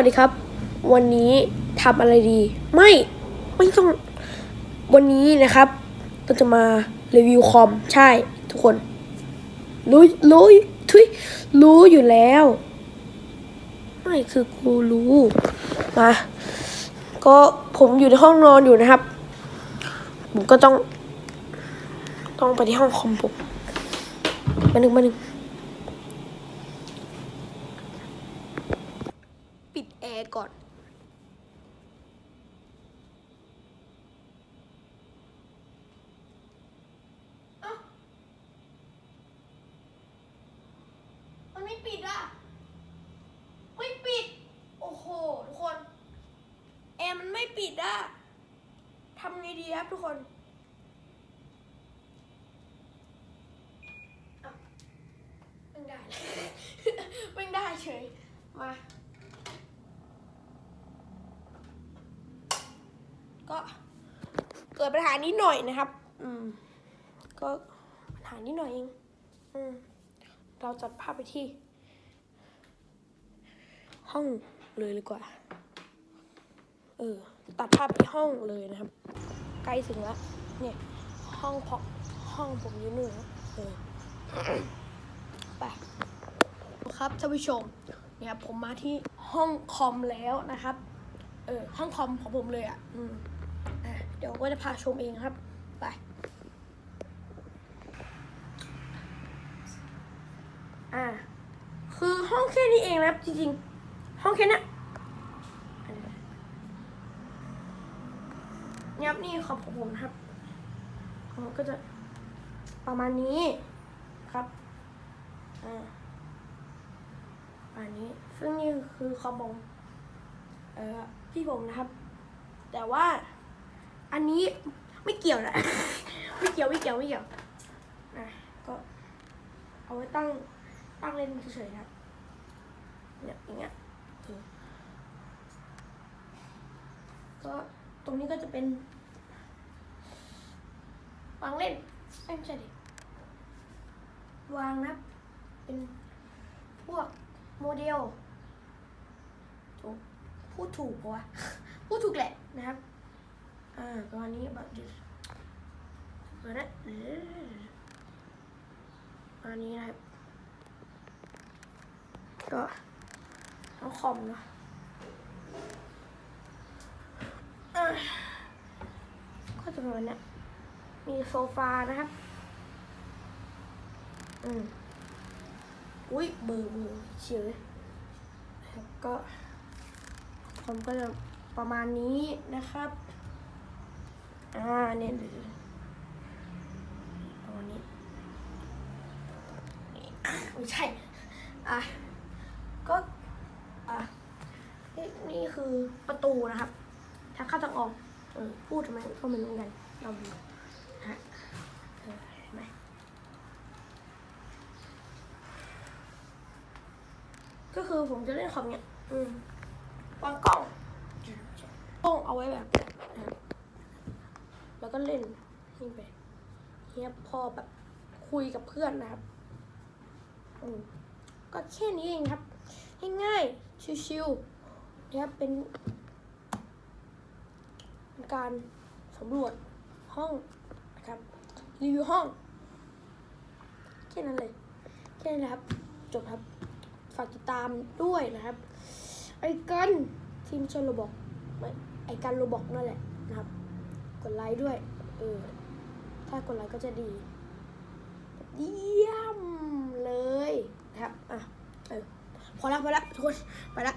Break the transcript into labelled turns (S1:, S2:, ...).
S1: วัสดีครับ วันนี้ทำอะไรดี ไม่ไม่ต้อง วันนี้นะครับเราจะมารีวิวคอมใช่ ทุกคน รู้รู้ทุยรู้อยู่แล้ว ไม่คือกูรู้มาก็ผมอยู่ในห้องนอนอยู่นะครับ ผมก็ต้อง ต้องไปที่ห้องคอมผมมาหนึ่งมาหนึ่ง ปิดแอร์ ก่อนมันไม่ปิดอะ ไม่ปิด โอ้โห ทุกคน แอร์มันไม่ปิดอะทำไงดีครับทุกคนไม่ได้ไม่ได้เฉย มา เกิดปัญหานิดหน่อยนะครับ อืม ก็ปัญหานิดหน่อยเอง อืม เราจัดภาพไปที่ ห้องเลยดีกว่า เออ ตัดภาพไปห้องเลยนะครับ ใกล้ถึงแล้ว เนี่ย ห้องพอห้องผมอยู่นู่นเออไปครับท่านผู้ชมเนี่ยผมมาที่ห้องคอมแล้วนะครับ เออห้องคอมของผมเลยอะ อืมอะ เดี๋ยวก็จะพาชมเองครับ ไป อ่า คือห้องแค่นี้เองนะครับ จริงๆ ห้องแค่เนี้ยอันนี้เนี่ยครับนี่คอมของผมนะครับของผมก็จะประมาณนี้ครับ อ่าอันนี้ ซึ่งนี่คือคอมของเอ่อพี่ผมนะครับ แต่ว่า อันนี้ไม่เกี่ยวนะ ไม่เกี่ยวไม่เกี่ยวไม่เกี่ยวนะก็เอาไว้ตั้งตั้งเล่นเฉยๆนะครับเนี่ยอย่างเงี้ยก็ตรงนี้ก็จะเป็นวางเล่นเอ้ยไม่ใช่ดิวางนะเป็นพวกโมเดลถูกพูดถูกปะวะพูดถูกแหละนะครับ อ่าประมาณนี้แบบดิเปิดนะเออประมาณนี้นะครับ ก็น้องคอมเนาะก็จะประมาณเนี้ยมีโซฟานะครับ อืมอุ้ยเบอร์เบอร์เฉยนะครับก็คอมก็จะประมาณนี้นะครับ อ่าเนี่ยเดี๋ยวนี้ไม่ใช่ อะ ก็ อะ นี่นี่คือประตูนะครับทางเข้าทางออกเออพูดทำไมก็ไม่รู้กัน เราดูฮะเออเห็นไหมก็คือผมจะเล่นคอมเนี่ย อืมวางกล้องกล้องเอาไว้แบบ แล้วก็เล่นนี่ไปเฮียพอแบบคุยกับเพื่อนนะครับอืมก็แค่นี้เองครับ ง่ายๆชิวๆนะครับเป็นเป็น การสำรวจห้องนะครับรีวิวห้องแค่นั้นเลยแค่นั้นครับ จบครับ ฝากติดตามด้วยนะครับ ไอ้กันทีมชนโรบอกไม่ไอ้กันโรบอกนั่นแหละนะครับ ดไลค์ด้วย เออ ถ้ากดไลค์ก็จะดี เยี่ยมเลยนะครับ อะ เออ พอละพอละทุกคน ไปละ